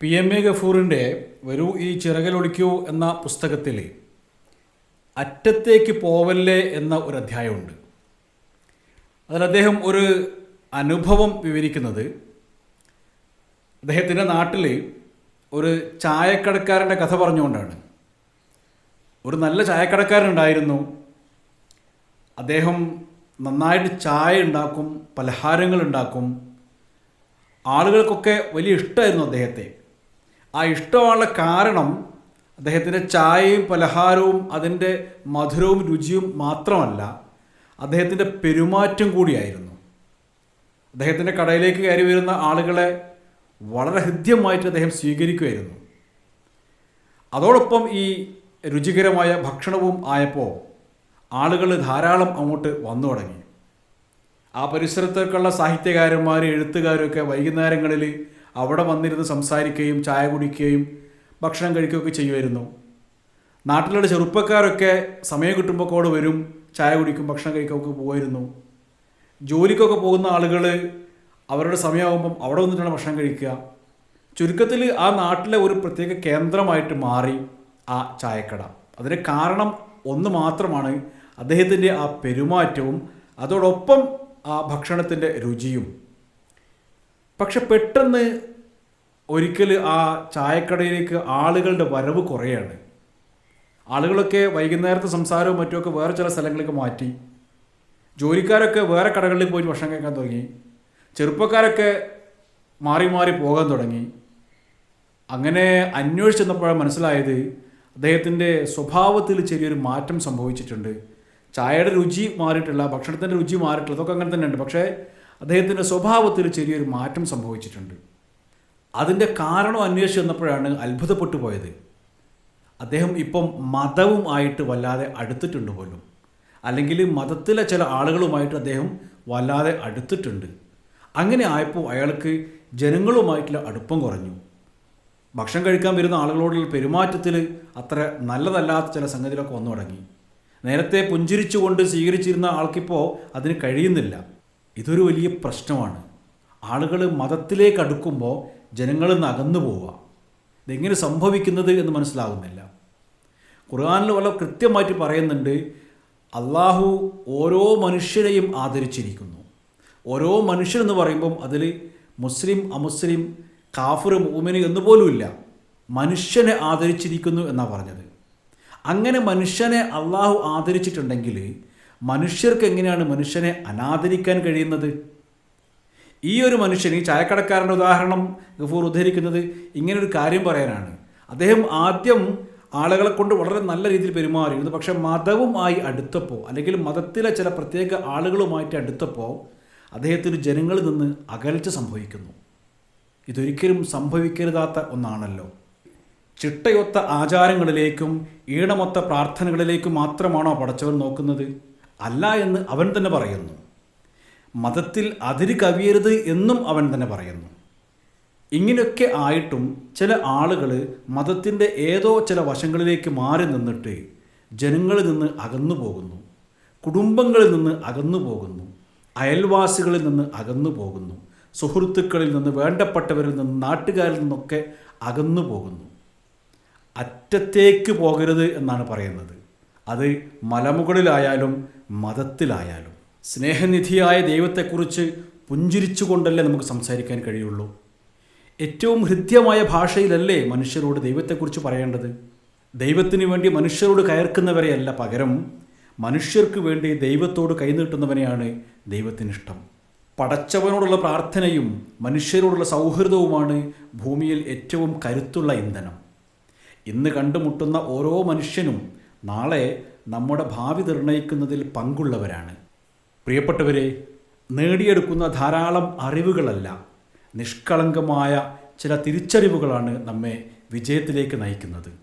P M A ഗഫൂറിന്റെ വരൂ ഈ ചിറകലൊളിക്കൂ എന്ന പുസ്തകത്തിൽ അറ്റത്തേക്ക് പോവല്ലേ എന്ന ഒരു അധ്യായമുണ്ട്. അതിൽ അദ്ദേഹം ഒരു അനുഭവം വിവരിക്കുന്നത്. അദ്ദേഹത്തിന്റെ നാട്ടിൽ ഒരു ചായക്കടക്കാരന്റെ കഥ പറഞ്ഞുകൊണ്ടാണ്. ഒരു നല്ല ചായക്കടക്കാരനുണ്ടായിരുന്നു. അദ്ദേഹം നന്നായിട്ട് ചായ ഉണ്ടാക്കും പലഹാരങ്ങൾ ഉണ്ടാക്കും. ആളുകൾക്കൊക്കെ വലിയ ഇഷ്ടമായിരുന്നു അദ്ദേഹത്തെ. ആ ഇഷ്ടമുള്ള കാരണം അദ്ദേഹത്തിന്റെ ചായയും പലഹാരവും അതിന്റെ മധുരവും രുചിയും മാത്രമല്ല അദ്ദേഹത്തിന്റെ പെരുമാറ്റം കൂടിയായിരുന്നു. അദ്ദേഹത്തിന്റെ കടയിലേക്ക് കയറി വരുന്ന ആളുകളെ വളരെ ഹൃദ്യമായിട്ട് അദ്ദേഹം സ്വീകരിക്കുമായിരുന്നു. അതോടൊപ്പം ഈ രുചികരമായ ഭക്ഷണവും ആയപ്പോൾ ആളുകൾ ധാരാളം അങ്ങോട്ട് വന്നു തുടങ്ങി. ആ പരിസരത്തേക്കുള്ള സാഹിത്യകാരന്മാർ എഴുത്തുകാരൊക്കെ വൈകുന്നേരങ്ങളിൽ അവിടെ വന്നിരുന്ന് സംസാരിക്കുകയും ചായ കുടിക്കുകയും ഭക്ഷണം കഴിക്കുകയൊക്കെ ചെയ്യുമായിരുന്നു. നാട്ടിലുള്ള ചെറുപ്പക്കാരൊക്കെ സമയം കിട്ടുമ്പോൾ കൂടെ വരും ചായ കുടിക്കും ഭക്ഷണം കഴിക്കുകയൊക്കെ പോകുമായിരുന്നു. ജോലിക്കൊക്കെ പോകുന്ന ആളുകൾ അവരുടെ സമയമാകുമ്പം അവിടെ വന്നിട്ടാണ് ഭക്ഷണം കഴിക്കുക. ചുരുക്കത്തിൽ ആ നാട്ടിലെ ഒരു പ്രത്യേക കേന്ദ്രമായിട്ട് മാറി ആ ചായക്കട. അതിന് കാരണം ഒന്ന് മാത്രമാണ് അദ്ദേഹത്തിന്റെ ആ പെരുമാറ്റവും അതോടൊപ്പം ആ ഭക്ഷണത്തിന്റെ രുചിയും. പക്ഷെ പെട്ടെന്ന് ഒരിക്കൽ ആ ചായക്കടയിലേക്ക് ആളുകളുടെ വരവ് കുറയാണ്. ആളുകളൊക്കെ വൈകുന്നേരത്തെ സംസാരവും മറ്റുമൊക്കെ വേറെ ചില സ്ഥലങ്ങളിലേക്ക് മാറ്റി. ജോലിക്കാരൊക്കെ വേറെ കടകളിൽ പോയി ഭക്ഷണം കഴിക്കാൻ തുടങ്ങി. ചെറുപ്പക്കാരൊക്കെ മാറി മാറി പോകാൻ തുടങ്ങി. അങ്ങനെ അന്വേഷിച്ചെന്നപ്പോഴാണ് മനസ്സിലായത് അദ്ദേഹത്തിന്റെ സ്വഭാവത്തിൽ ചെറിയൊരു മാറ്റം സംഭവിച്ചിട്ടുണ്ട്. ചായയുടെ രുചി മാറിയിട്ടില്ല ഭക്ഷണത്തിന്റെ രുചി മാറിയിട്ടില്ല അതൊക്കെ അങ്ങനെ തന്നെയുണ്ട്. പക്ഷേ അദ്ദേഹത്തിന്റെ സ്വഭാവത്തിൽ ചെറിയൊരു മാറ്റം സംഭവിച്ചിട്ടുണ്ട്. അതിന്റെ കാരണം അന്വേഷിച്ച് വന്നപ്പോഴാണ് അത്ഭുതപ്പെട്ടു പോയത്. അദ്ദേഹം ഇപ്പം മതവും ആയിട്ട് വല്ലാതെ അടുത്തിട്ടുണ്ട് പോലും. അല്ലെങ്കിൽ മതത്തിലെ ചില ആളുകളുമായിട്ട് അദ്ദേഹം വല്ലാതെ അടുത്തിട്ടുണ്ട്. അങ്ങനെ ആയപ്പോൾ അയാൾക്ക് ജനങ്ങളുമായിട്ടുള്ള അടുപ്പം കുറഞ്ഞു. ഭക്ഷണം കഴിക്കാൻ വരുന്ന ആളുകളോടുള്ള പെരുമാറ്റത്തിൽ അത്ര നല്ലതല്ലാത്ത ചില സംഗതികളൊക്കെ വന്നു തുടങ്ങി. നേരത്തെ പുഞ്ചിരിച്ചുകൊണ്ട് സ്വീകരിച്ചിരുന്ന ആൾക്കിപ്പോൾ അതിന് കഴിയുന്നില്ല. ഇതൊരു വലിയ പ്രശ്നമാണ്. ആളുകൾ മതത്തിലേക്ക് അടുക്കുമ്പോൾ ജനങ്ങളിൽ നിന്ന് അകന്നു പോവുക. ഇതെങ്ങനെ സംഭവിക്കുന്നത് എന്ന് മനസ്സിലാകുന്നില്ല ഖുർആാനിൽ വളരെ കൃത്യമായിട്ട് പറയുന്നുണ്ട് അള്ളാഹു ഓരോ മനുഷ്യരെയും ആദരിച്ചിരിക്കുന്നു. ഓരോ മനുഷ്യരെന്ന് പറയുമ്പം അതിൽ മുസ്ലിം അമുസ്ലിം കാഫർ മൂമിന് എന്നുപോലുമില്ല മനുഷ്യനെ ആദരിച്ചിരിക്കുന്നു എന്നാണ് പറഞ്ഞത്. അങ്ങനെ മനുഷ്യനെ അള്ളാഹു ആദരിച്ചിട്ടുണ്ടെങ്കിൽ മനുഷ്യർക്ക് എങ്ങനെയാണ് മനുഷ്യനെ അനാദരിക്കാൻ കഴിയുന്നത്? ഈ ഒരു മനുഷ്യൻ ഈ ചായക്കടക്കാരന്റെ ഉദാഹരണം ഗഫൂർ ഉദ്ധരിക്കുന്നത് ഇങ്ങനൊരു കാര്യം പറയാനാണ്. അദ്ദേഹം ആദ്യം ആളുകളെ കൊണ്ട് വളരെ നല്ല രീതിയിൽ പെരുമാറിയിരുന്നു. പക്ഷേ മതവുമായി അടുത്തപ്പോൾ അല്ലെങ്കിൽ മതത്തിലെ ചില പ്രത്യേക ആളുകളുമായിട്ട് അടുത്തപ്പോൾ അദ്ദേഹത്തിന് ജനങ്ങളിൽ നിന്ന് അകൽച്ച സംഭവിക്കുന്നു. ഇതൊരിക്കലും സംഭവിക്കരുതാത്ത ഒന്നാണല്ലോ. ചിട്ടയൊത്ത ആചാരങ്ങളിലേക്കും ഈണമൊത്ത പ്രാർത്ഥനകളിലേക്കും മാത്രമാണോ പടച്ചവൻ നോക്കുന്നത്? അല്ല എന്ന് അവൻ തന്നെ പറയുന്നു. മതത്തിൽ അതിര് കവിയരുത് എന്നും അവൻ തന്നെ പറയുന്നു. ഇങ്ങനെയൊക്കെ ആയിട്ടും ചില ആളുകൾ മതത്തിന്റെ ഏതോ ചില വശങ്ങളിലേക്ക് മാറി നിന്നിട്ട് ജനങ്ങളിൽ നിന്ന് അകന്നു പോകുന്നു. കുടുംബങ്ങളിൽ നിന്ന് അകന്നു പോകുന്നു. അയൽവാസികളിൽ നിന്ന് അകന്നു പോകുന്നു. സുഹൃത്തുക്കളിൽ നിന്ന് വേണ്ടപ്പെട്ടവരിൽ നിന്ന് നാട്ടുകാരിൽ നിന്നൊക്കെ അകന്നു പോകുന്നു. അറ്റത്തേക്ക് പോകരുത് എന്നാണ് പറയുന്നത്. അത് മലമുകളിലായാലും മതത്തിലായാലും. സ്നേഹനിധിയായ ദൈവത്തെക്കുറിച്ച് പുഞ്ചിരിച്ചുകൊണ്ടല്ലേ നമുക്ക് സംസാരിക്കാൻ കഴിയുള്ളൂ. ഏറ്റവും ഹൃദ്യമായ ഭാഷയിലല്ലേ മനുഷ്യരോട് ദൈവത്തെക്കുറിച്ച് പറയേണ്ടത്? ദൈവത്തിന് വേണ്ടി മനുഷ്യരോട് കയർക്കുന്നവരെയല്ല പകരം മനുഷ്യർക്ക് വേണ്ടി ദൈവത്തോട് കൈനീട്ടുന്നവനെയാണ് ദൈവത്തിനിഷ്ടം. പടച്ചവനോടുള്ള പ്രാർത്ഥനയും മനുഷ്യരോടുള്ള സൗഹൃദവുമാണ് ഭൂമിയിൽ ഏറ്റവും കരുത്തുള്ള ഇന്ധനം. ഇന്ന് കണ്ടുമുട്ടുന്ന ഓരോ മനുഷ്യനും നാളെ നമ്മുടെ ഭാവി നിർണയിക്കുന്നതിൽ പങ്കുള്ളവരാണ്. പ്രിയപ്പെട്ടവരെ നേടിയെടുക്കുന്ന ധാരാളം അറിവുകളല്ല നിഷ്കളങ്കമായ ചില തിരിച്ചറിവുകളാണ് നമ്മെ വിജയത്തിലേക്ക് നയിക്കുന്നത്.